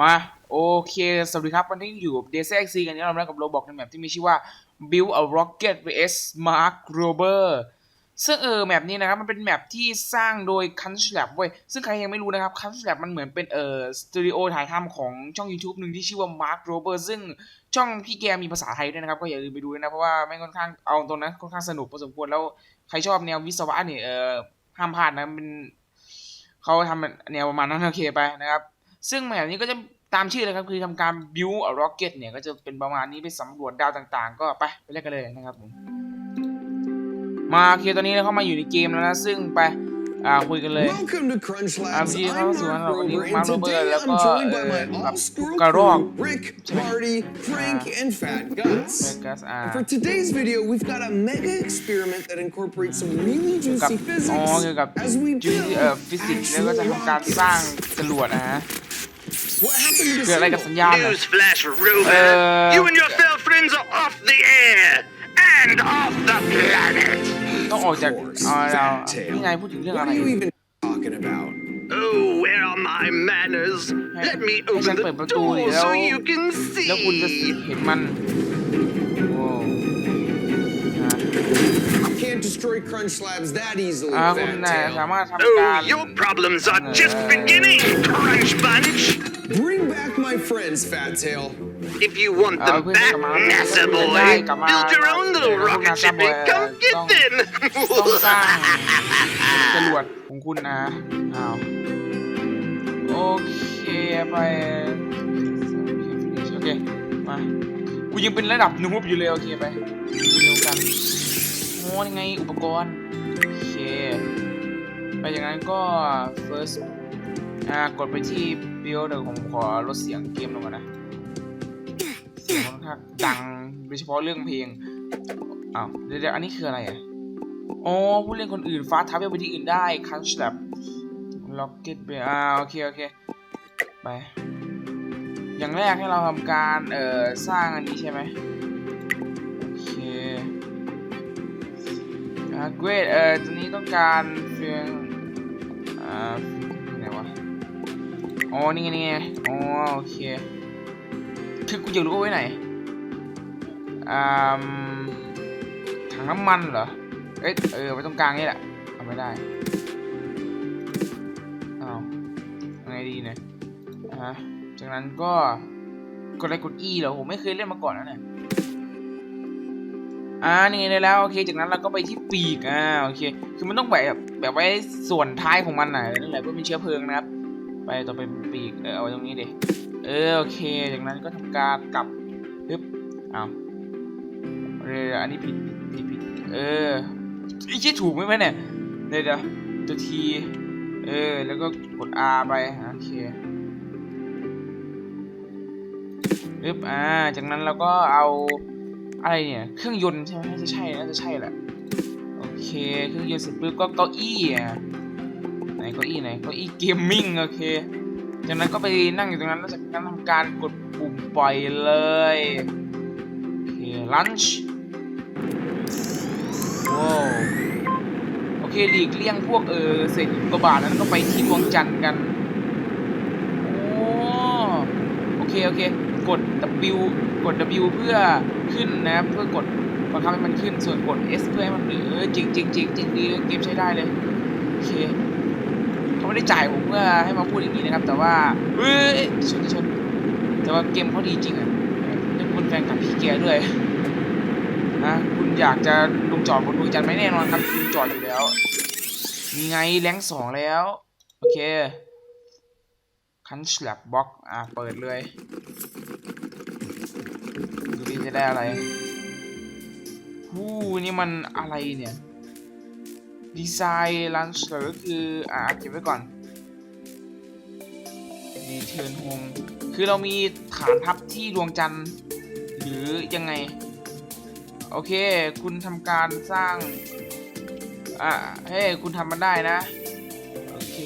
มาโอเค สวัสดีครับ วันนี้อยู่กับ d s x c กันนี้เราเล่นกับโรบอกในแมปที่มีชื่อว่า Build a Rocket vs Mark Rober ซึ่งเออแมปนี้นะครับ มันเป็นแมปที่สร้างโดย c u n c l a b เว้ย ซึ่งใครยังไม่รู้นะครับ c u n c l a b มันเหมือนเป็นเอ่อสตูดิโอถ่ายทำของช่อง YouTube หนึ่งที่ชื่อว่า Mark Rober ซึ่งช่องพี่แกมีภาษาไทยด้วยนะครับ ก็อย่าลืมไปดูด้วยนะ เพราะว่าไม่ค่อนข้างเอาตรงนั้นค่อนข้างสนุกพอสมควรแล้วใครชอบแนววิศวะเนี่ยเออห้ามพลาดนะเป็นเขาทำแนวประมาณนั้นโอเคไปนะครับ ซึ่งแมปนี้ก็จะตามชื่อเลยครับ คือทำการ build a rocket เนี่ย ก็จะเป็นประมาณนี้ไปสำรวจดาวต่างๆ ก็ไป ไปเล่นกันเลยนะครับผม มาโอเคตอนนี้เราเข้ามาอยู่ในเกมแล้วนะ ซึ่งไปอ่าคุยกันเลย Welcome to Crunch อ่า Labs. พี่ I'm เข้าสู่วัน Mark เราวันนี้ Rober, มา and โรเบอร์ today แล้ว I'm ก็ joined เอ by อ my แบบ all squirrel กระรอก crew, Rick, Marty, Frank, and Fat เบ Gus. กัสอ่า For today's video, we've got a mega experiment that incorporates some really เกี่ยวกับ juicy อ๋อ physics เกี่ยวกับ as we จู build เอ่อฟิสิกส์แล้วก็จะ actual ทำการสร้าง rockets. จรวดนะฮะ What happened to เกิดอะไรกับ the สัญ signal? ญาณน่ะ Newsflash, Rover! Uh, you and your fell friends are off the air and off the planet. ต้องออกจาก course, อ๋อเรา fat tail. นี่ไงพูดถึงเรื่องอะ What ไร are you even talking about? Oh, where are my manners? Let me ให้ฉัน open เปิด the ประตูดิ door แล้ว so you can แล้วคุณจะ see. เห็นมัน Destroy Crunch Labs that easily, อ่าคุณ Fat น่ะ Tail. สามารถทำการ Oh, your problems are just beginning, Crunch Bunch. Bring back my friends, Fat Tail. If you want เอ่อ them เพื่อน back, กลับมา NASA เพื่อน boy, ได้กลับมา build your own little เอ่อ rocket คุณ ship บอย and come ต้อง get them. ต้องสร้างจรวดของคุณนะอ้าวโอเคไปโอเคมากูยังเป็นระดับนูบอยู่เลยโอเคไปดูเร็วกันโอ้ ยังไงอุปกรณ์ โอเค ไปอย่างนั้นก็ first อ่ากดไปที่ build เดี๋ยวผมขอลดเสียงเกมลงก่อนนะ เสียงค่อนข้างดังโดยเฉพาะเรื่องเพลงอ้าวเดี๋ยวอันนี้คืออะไรอะอ๋อผู้เล่นคนอื่นฟ้าทับไปที่อื่นได้คันช์แลบล็อกเก็ตไปอ่าโอเคโอเคไป อย่างแรกให้เราทำการเอ่อสร้างอันนี้ใช่ไหม เกรดเอ่อตัวนี้ต้องการเพียงอ่าไหนวะอ๋อนี่ไงนี่ไงอ๋อโอเคคือกูอยากรู้ว่าไว้ไหนอ่าถังน้ำมันเหรอเอ๊ะเออไว้ตรงกลางนี่แหละทำไม่ได้อ้าวยังไงดีเนี่ยอะจากนั้นก็กดอะไรกด E เหรอผมไม่เคยเล่นมาก่อนนะเนี่ย อ่านี่ได้แล้วโอเค จากนั้นเราก็ไปที่ปีกอ่าโอเค คือมันต้องแบบแบบไว้ส่วนท้ายของมันหน่ะนั่นแหละเพื่อเป็นเชื้อเพลิงนะครับ ไปต่อไปปีกเออเอาไว้ตรงนี้เดิเออโอเค จากนั้นก็ทำการกลับปึ๊บเอาเอออันนี้ผิดผิดผิดเออไอ้ชี้ถูกไหมเนี่ยเดี๋ยวเดี๋ยวตัวทีเออแล้วก็กด R ไปโอเคปึ๊บอ่าจากนั้นเราก็เอา อะไรเนี่ย เครื่องยนต์ใช่ไหมน่าจะใช่น่าจะใช่แหละโอเคเครื่องยนต์เสร็จปุ๊บก็เก้าอี้อะไหนเก้าอี้ไหนเก้าอี้เกมมิ่งโอเคจากนั้นก็ไปนั่งอยู่ตรงนั้นแล้วจากนั้นทำการกดปุ่มปล่อยเลยโอเคลันช์ว้าวโอเคหลีกเลี่ยงพวกเออเศษอุกกาบาตนั้นก็ไปที่ดวงจันทร์กันโอ้โอเคโอเค กด W กด W เพื่อขึ้นนะครับ เพื่อกดบังคับให้มันขึ้น ส่วนกด S เพื่อให้มันหรือจริงจริงจริงจริงดีเกมใช้ได้เลย โอเคเขาไม่ได้จ่ายผมเพื่อให้มาพูดอย่างนี้นะครับ แต่ว่าเฮ้ยชนชนแต่ว่าเกมเขาดีจริงอะเป็นคุณแฟนกับพี่เกียร์ด้วยนะคุณอยากจะลงจอดบนดวงจันทร์ไหมแน่นอนครับคุณจอดอยู่แล้วมีไงแรงสองแล้ว โอเคคันฉลับบล็อก อะเปิดเลย จะได้อะไรฮู้นี่มันอะไรเนี่ย ดีไซน์ลันเชอร์คือ อ่าเก็บไว้ก่อนรีเทิร์นโฮมคือเรามีฐานทัพที่ดวงจันทร์ หรือยังไง โอเค คุณทำการสร้าง อ่าเฮ้คุณทำมันได้นะ โอเค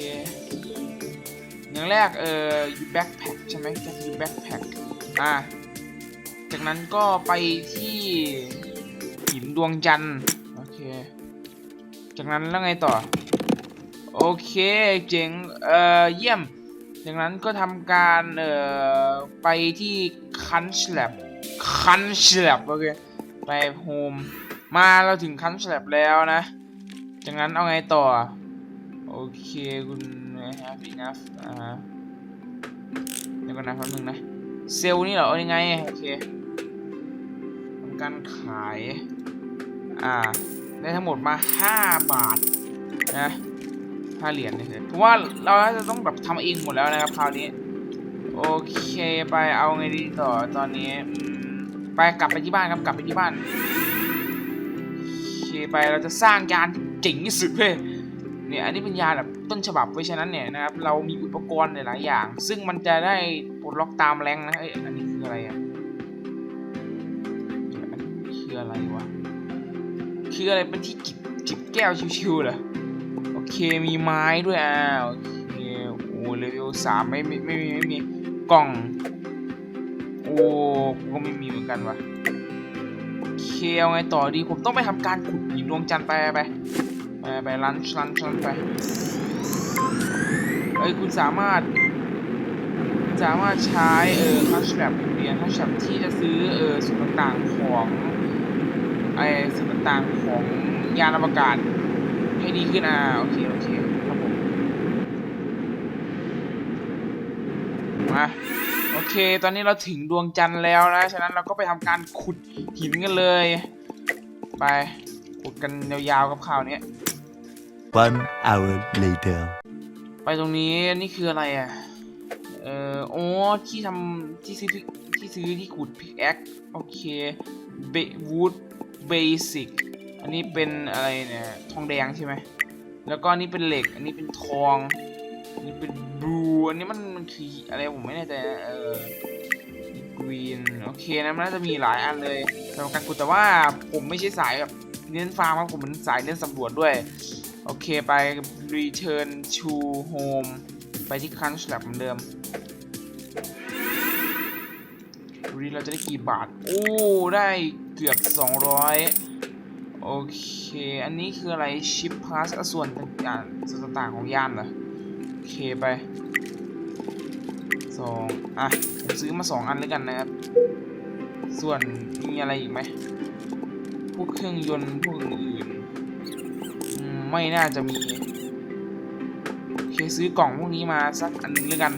อย่างแรก เอ่อยูแบ็คแพ็คใช่ไหมจะยูแบ็คแพ็คอ่า จากนั้นก็ไปที่หินดวงจันทร์โอเค จากนั้นแล้วไงต่อ โอเคเจ๋งเอ่อเยี่ยม จากนั้นก็ทำการเอ่อไปที่คันชแลบคันชแลบโอเค ไปโฮมมาเราถึงคันชแลบแล้วนะ จากนั้นเอาไงต่อ โอเคคุณ have enough อ่าเดี๋ยวก่อนนะแป๊บนึงนะเซลล์นี่เหรอเอายังไงโอเค การขาย อ่า ได้ทั้งหมดมา 5 บาทนะห้าเหรียญนี่คือผมว่าเราจะต้องแบบทำเองหมดแล้วนะครับคราวนี้ โอเคไปเอาไงดีต่อตอนนี้ ไปกลับไปที่บ้านครับกลับไปที่บ้าน โอเคไปเราจะสร้างยานเจ๋งที่สุดเว้ยเนี่ยอันนี้เป็นยานแบบต้นฉบับเพราะฉะนั้นเนี่ยนะครับเรามีอุปกรณ์หลายอย่าง ซึ่งมันจะได้ปลดล็อกตามแรงนะเอ้ยอันนี้คืออะไรอะ ออะไรวะ คืออะไรเป็นที่จิบจิบแก้วชิวๆเหรอ โอเคมีไม้ด้วยอ่าโอเคโอ้เลเวลสามไม่ไม่ไม่มีไม่มีกล่อง โอ้ก็ไม่มีเหมือนกันวะโอเคเอาไงต่อดีผมต้องไปทำการขุดหินดวงจันทร์ไปไปไปไปลันช์ลันช์ลันช์ไปเอ้ยคุณสามารถสามารถใช้เออคัชแบบเรียนคัชแบบที่จะซื้อเออส่วนต่างๆของ อ้ส่วนต่างๆของยานอวกาศให้ดีขึ้นอ่าโอเคโอเคครับผมมาโอเค ตอนนี้เราถึงดวงจันทร์แล้วนะ ฉะนั้นเราก็ไปทำการขุดหินกันเลย ไปขุดกันยาวๆกับข่าวนี้ One hour later. ไปตรงนี้นี่คืออะไรอะ เอ่อโอ้ที่ทำที่ซื้อที่ที่ซื้อที่ขุดพิกแอคโอเคเบวูด เบสิกอันนี้เป็นอะไรเนี่ยทองแดงใช่ไหมแล้วก็นนี้เป็นเหล็ก อันนี้เป็นทอง อันนี้เป็นบลูอันนี้มันมันคืออะไรผมไม่แน่ใจนะเออกรีนโอเคนะมันน่าจะมีหลายอันเลยสำหรับการขุดแต่ว่าผมไม่ใช่สายแบบเล่นฟาร์มครับผมเป็นสายเล่นสำรวจด้วย โอเคไป return to home ไปที่ crunch lab เหมือนเดิม ดูดิเราจะได้กี่บาท โอ้ ได้เกือบ 200 โอเค อันนี้คืออะไร ship pass อะส่วนต่างๆส่วนต่างๆของยานเหรอ โอเคไปสองอะ ผมซื้อมาสองอันแล้วกันนะครับ ส่วนมีอะไรอีกไหม พวกเครื่องยนต์ พวกอื่นๆไม่น่าจะมี โอเค ซื้อกล่องพวกนี้มาสักอันหนึงแล้วกัน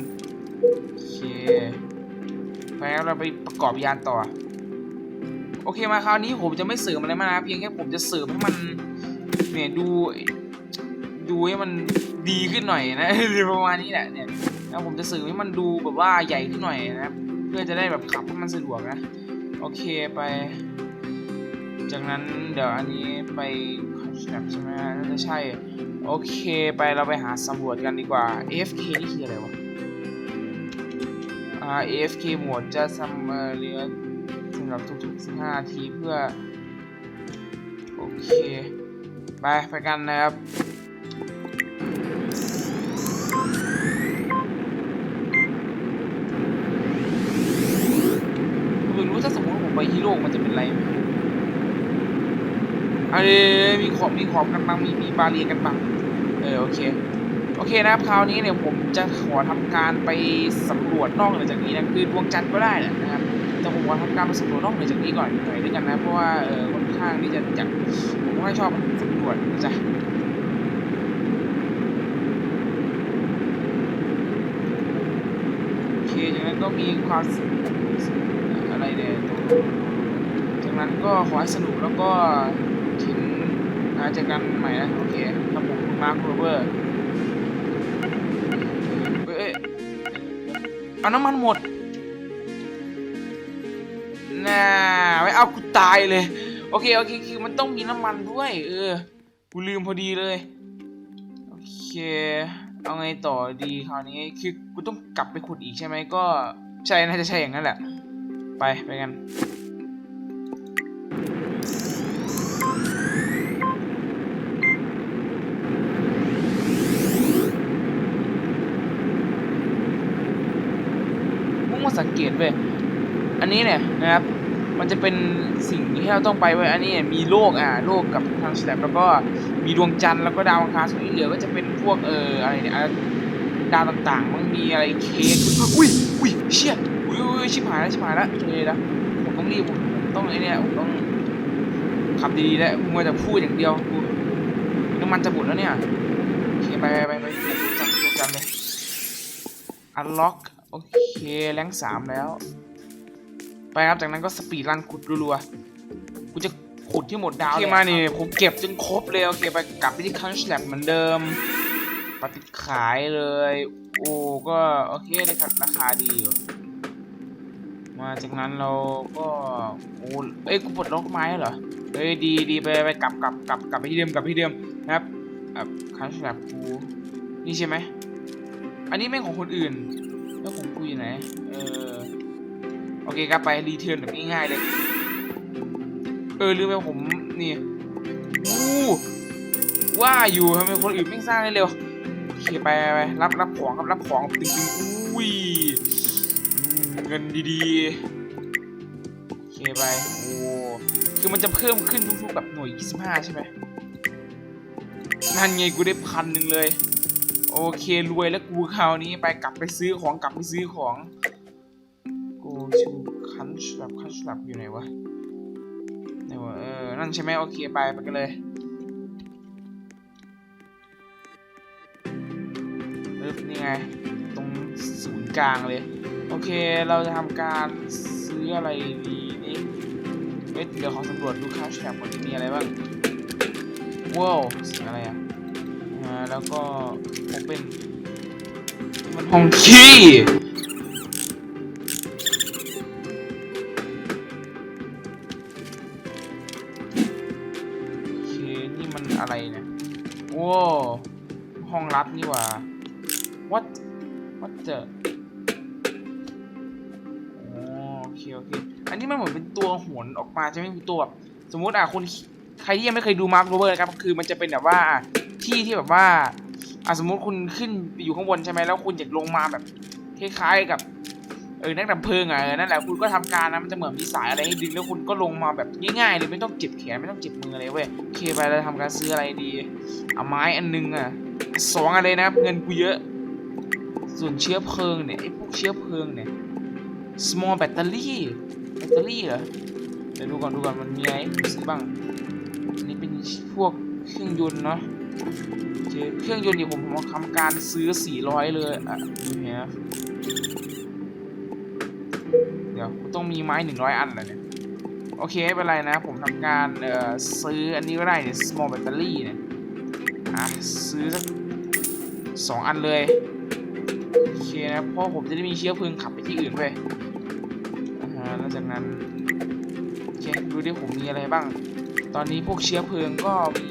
โอเค แล้วเราไปประกอบยานต่อ โอเคมาคราวนี้ผมจะไม่เสริมอะไรมากนะเพียงแค่ผมจะเสริมให้มันเนี่ยดูดูให้มันดีขึ้นหน่อยนะประมาณนี้แหละเนี่ยแล้วผมจะเสริมให้มันดูแบบว่าใหญ่ขึ้นหน่อยนะเพื่อจะได้แบบขับให้มันสะดวกนะโอเคไป จากนั้นเดี๋ยวอันนี้ไปแทคใช่ไหมน่าจะใช่ โอเคไปเราไปหาสำรวจกันดีกว่า AFK นี่คืออะไรวะ AFK โหมดจะซัมเร์เรียสำหรับทุกๆ 15 นาทีเพื่อ โอเค ไปไปกันนะครับผมอยากรู้ถ้าสมมติผมไปฮีโร่มันจะเป็นไรไหมอันนี้มีขอบมีขอบกันบังมีมีบาเรียกันบังเออโอเค เคนะครับคราวนี้เนี่ยผมจะขอทำการไปสำรวจนอกเหนือจากนี้นะคือดวงจันทร์ก็ได้แหละนะครับแต่ผมขอทำการไปสำรวจนอกเหนือจากนี้ก่อนหน่อยด้วยกันนะเพราะว่าเออค่อนข้างที่จะจะผมไม่ค่อยชอบสำรวจนะจ๊ะโอเคจากนั้นก็มีความอะไรเนี่ยจากนั้นก็ขอให้สนุกแล้วก็ถึงอาเจอกันใหม่นะโอเคครับผมมาร์คโรเบอร์ เอาน้ำมันหมดน่าไม่เอากูตายเลย โอเคโอเคคือมันต้องมีน้ำมันด้วย เออ กูลืมพอดีเลย โอเค เอาไงต่อดีคราวนี้ คือกูต้องกลับไปขุดอีกใช่ไหมก็ ใช่น่าจะใช่อย่างนั้นแหละ ไปไปกัน พุ่งมา สังเกตเว้ยอันนี้เนี่ยนะครับ มันจะเป็นสิ่งที่เราต้องไปเว้ยอันนี้เนี่ยมีโลกอ่าโลกกับทางสแลบแล้วก็มีดวงจันทร์แล้วก็ดาวอังคารส่วนที่เหลือก็จะเป็นพวกเอ่ออะไรเนี่ยอะดาวต่างๆ มันมีอะไรเค้กอุ้ยอุ้ยเชี่ยอุ้ยอุ้ยชิบหายแล้วชิบหายแล้วเลยนะผมต้องรีบผมผมต้องไอ้เนี่ยผมต้องขับดีๆแล้วมัวแต่พูดอย่างเดียวกูน้ำมันจะหมดแล้วเนี่ยโอเคไปไปไปไปจำจำเลยอันล็อก โอเคแรงสามแล้ว ไปครับจากนั้นก็สปีดรันขุดรัวๆกูจะขุดที่หมดดาวโอเคมานี่ผมเก็บจนครบเลยโอเคไปกลับไปที่คันช์แลบเหมือนเดิมปฏิขายเลย โอ้ก็โอเคเลยครับราคาดีอยู่มาจากนั้นเราก็โอ้เอ้ยกูปลดล็อกไม้เหรอเอ้ยดีดีไปไปกลับกลับกลับกลับไปที่เดิมกลับไปที่เดิมนะครับคันช์แลบกูนี่ใช่ไหมอันนี้แม่งของคนอื่น แล้วของกูอยู่ไหน เออ โอเคครับไปรีเทิร์นแบบง่ายๆเลย เออลืมไปผมนี่อู้ว่าอยู่ทำไมคนอื่นไม่สร้างได้เร็วโอเคไปไปรับรับของครับรับของตึงๆอุ้ยเงินดีๆโอเคไปโอ้คือมันจะเพิ่มขึ้นทุกๆแบบหน่วย 25 ใช่ไหมนั่นไงกูได้พันหนึ่งเลย โอเครวยแล้วกูคราวนี้ไปกลับไปซื้อของกลับไปซื้อของกูชูคันชลับคันชลับอยู่ไหนวะไหนวะเออนั่นใช่ไหมโอเคไปไปกันเลยปึ๊บนี่ไงตรงศูนย์กลางเลย โอเคเราจะทำการซื้ออะไรดีนี่เอ๊ะเดี๋ยวขอสำรวจดูค่าแชร์ก่อนมีอะไรบ้างว้าวสียงอะไรอะอ่า แล้วก็ผมเป็น มันห้องขี้โอเคนี่มันอะไรเนี่ยโว้ห้องลับนี่หว่า what what the อ๋อโอเคโอเค อันนี้มันเหมือนเป็นตัวหวนออกมาใช่ไหมเป็นตัวแบบสมมุติอะคุณใครที่ยังไม่เคยดูมาร์คโรเบอร์นะครับ คือมันจะเป็นแบบว่า ที่ที่แบบว่าอะสมมติคุณขึ้นไปอยู่ข้างบนใช่ไหมแล้วคุณอยากลงมาแบบคล้ายๆกับเออนักดับเพลิงอะเออนั่นแหละคุณก็ทำการนะมันจะเหมือนมีสายอะไรให้ดึงแล้วคุณก็ลงมาแบบง่ายๆเลยไม่ต้องเจ็บแขนไม่ต้องเจ็บมืออะไรเว้ยโอเคไปเราทำการซื้ออะไรดีเอาไม้อันนึงอะสองอะไรนะเงินกูเยอะ ส่วนเชื้อเพลิงเนี่ยไอ้พวกเชื้อเพลิงเนี่ย small battery แบตเตอรี่เหรอเดี๋ยวดูก่อนดูก่อนมันมีอะไรซื้อบ้างอันนี้เป็นพวกเครื่องยนต์เนาะ เครื่องยนต์นี่ผมผมทำการซื้อ 400 เลยอะดูเนี้ยเดี๋ยวต้องมีไม้ 100 อันเหรอเนี่ย โอเคไม่เป็นไรนะ ผมทำการเอ่อซื้ออันนี้ก็ได้เนี่ย small battery เนี่ยอะซื้อสักสองอันเลยโอเคนะเพราะผมจะได้มีเชื้อเพลิงขับไปที่อื่นด้ยอ่าฮะแล้วจากนั้นโอเคดูดิผมมีอะไรบ้าง ตอนนี้พวกเชื้อเพลิงก็มี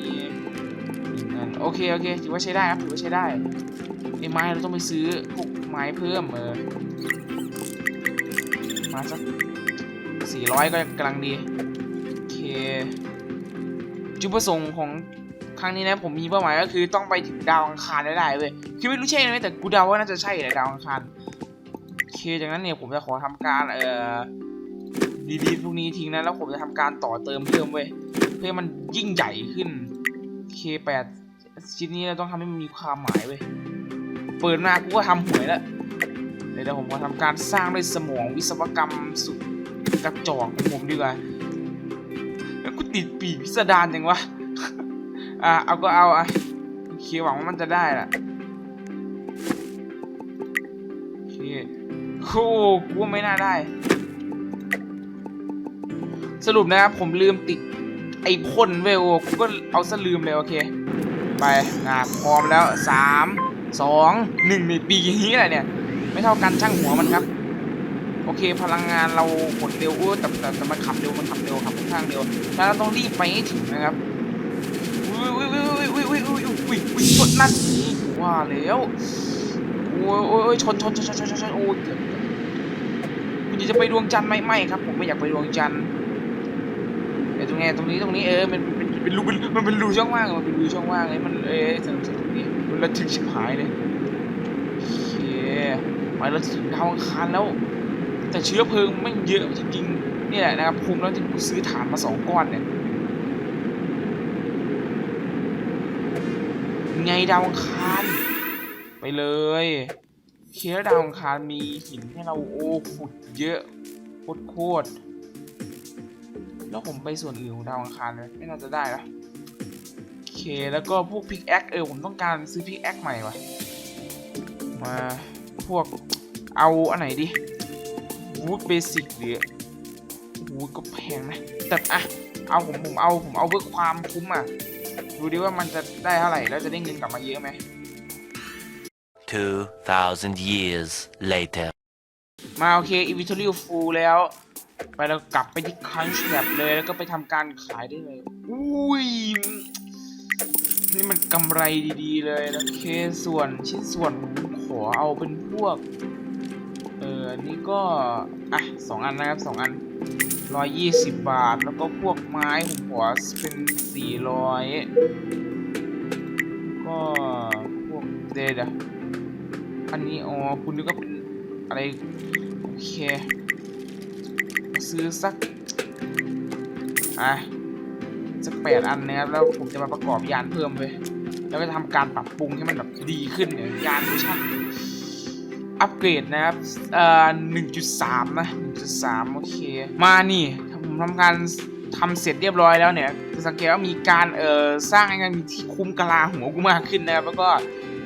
นึ่งอันโอเคโอเคถือว่าใช้ได้ครับถือว่าใช้ได้ไอ้ไม้เราต้องไปซื้อพวกไม้เพิ่มเออมาสักสี่ร้อยก็กำลังดีโอเคจุดประสงค์ของครั้งนี้นะผมมีเป้าหมายก็คือต้องไปถึงดาวอังคารได้เว้ยคือไม่รู้ใช่ไหมแต่กูเดาว่าน่าจะใช่แหละดาวอังคารโอเคจากนั้นเนี่ยผมจะขอทำการเอ่อดีๆพวกนี้ทิ้งนะแล้วผมจะทำการต่อเติมเพิ่มเว้ยเพื่อมันยิ่งใหญ่ขึ้นเคแปด ชิ้นนี้เราต้องทำให้มันมีความหมายเว้ยเปิดมากูก็ทำหวยแล้วเดี๋ยวผมขอทำการสร้างด้วยสมองวิศวกรรมสุดกระจอกของผมดีกว่าแล้วกูติดปีกพิสดารจังวะอะเอาก็เอาอะโอเคหวังว่ามันจะได้แหละโอเคโอ้กูไม่น่าได้ สรุปนะครับผมลืมติดไอ้พ่นเวลกูก็เอาซะลืมเลยโอเค ไปอะพร้อมแล้วสามสองหนึ่งในปีนี้แหละเนี่ย ไม่เท่ากันช่างหัวมันครับ โอเคพลังงานเราหมดเร็วอู้แต่แต่แต่มันขับเร็วมันขับเร็วขับค่อนข้างเร็วแล้วเราต้องรีบไปให้ถึงนะครับอุ้ยอุ้ยอุ้ยอุ้ยอุ้ยอุ้ยอุ้ยอุ้ยชนนั่นนี่ว่าแล้วโอ้ยโอ้ยโอ้ยชนชนชนชนชนชนชนโอ้ยเกือบเกือบคุณจะไปดวงจันทร์ไหมไม่ครับ ผมไม่อยากไปดวงจันทร์ไอ้ตรงไงตรงนี้ตรงนี้เออมัน เป็นรูเป็นมันเป็นรูช่องว่างอะมันเป็นรูช่องว่างเลยมันเออสนุกสนุกดีมันระทึกชิบหายเลยโอเคไปเราถึงดาวอังคารแล้ว แต่เชื้อเพลิงไม่เยอะจริงๆนี่แหละนะครับคุ้มแล้วที่กูซื้อถ่านมาสองก้อนเนี่ยไงดาวอังคารไปไปเลยเคลียดาวอังคารมีหินให้เราโอ้ขุดเยอะโคตรโคตร แล้วผมไปส่วนอื่นของดาวอังคารเลยไม่น่าจะได้ละโอเคแล้วก็พวกพิกแอคเออผมต้องการซื้อพิกแอคใหม่ว่ะมาพวกเอาอันไหนดิวูดเบสิกหรือวูดก็แพงนะแต่อะเอาผมผมเอาผมเอาเพื่อความคุ้มอะดูดิว่ามันจะได้เท่าไหร่แล้วจะได้เงินกลับมาเยอะไหม2,000 years later. มาโอเค inventory full แล้ว ไปเรากลับไปที่ crunch lab เลยแล้วก็ไปทำการขายได้เลย อุ้ย นี่มันกำไรดีๆเลยแล้วเคส่วนชิ้นส่วนผมขอเอาเป็นพวก เออนนี้ก็ อะสองอันนะครับสองอันร้อยยี่สิบบาท แล้วก็พวกไม้ผมขอเป็นสี่ร้อยก็พวกเดดอะอันนี้อ๋อคุณนึกว่าเป็นอะไร โอเค ซื้อสักอะสักแปดอันนะครับแล้วผมจะมาประกอบยานเพิ่มเลยแล้วก็ทำการปรับปรุงให้มันแบบดีขึ้นเนี่ยยานเวอร์ชันอัปเกรดนะครับเอ่อหนึ่งจุดสามนะหนึ่งจุดสามโอเค มานี่ผมทำการ ทำเสร็จเรียบร้อยแล้วเนี่ยจะสังเกตว่ามีการเอ่อสร้างให้มันมีที่คุ้มกะลาหัวกูมากขึ้นนะครับแล้วก็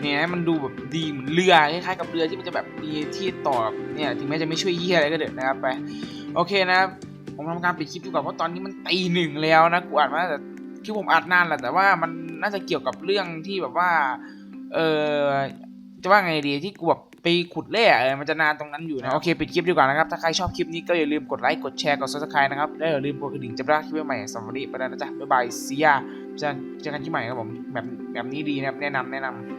เนี่ยให้มันดูแบบดีเหมือนเรือคล้ายๆกับเรือที่มันจะแบบมีที่ต่อเนี่ยถึงแม้จะไม่ช่วยเยี่ยอะไรก็เด็ดนะครับไปโอเคนะครับผมทำการปิดคลิปดีกว่าเพราะตอนนี้มันตีหนึ่งแล้วนะกูอ่านมาแต่คือผมอ่านนานแหละแต่ว่ามันน่าจะเกี่ยวกับเรื่องที่แบบว่า เออจะว่าไงดีที่กูแบบ ไปขุดแร่เออมันจะนานตรงนั้นอยู่นะโอเคปิดคลิปดีกว่านะครับถ้าใครชอบคลิปนี้ก็อย่าลืมกดไลค์กดแชร์กด subscribe นะครับและอย่าลืมกดกระดิ่งจะไม่พลาดคลิปใหม่ๆสำหรับวันนี้ไปแล้วนะจ๊ะบ๊ายบายเสียเจอกันเจอกันที่ใหม่ครับผมแบบแบบนี้ดีนะครับแนะนำแนะนำ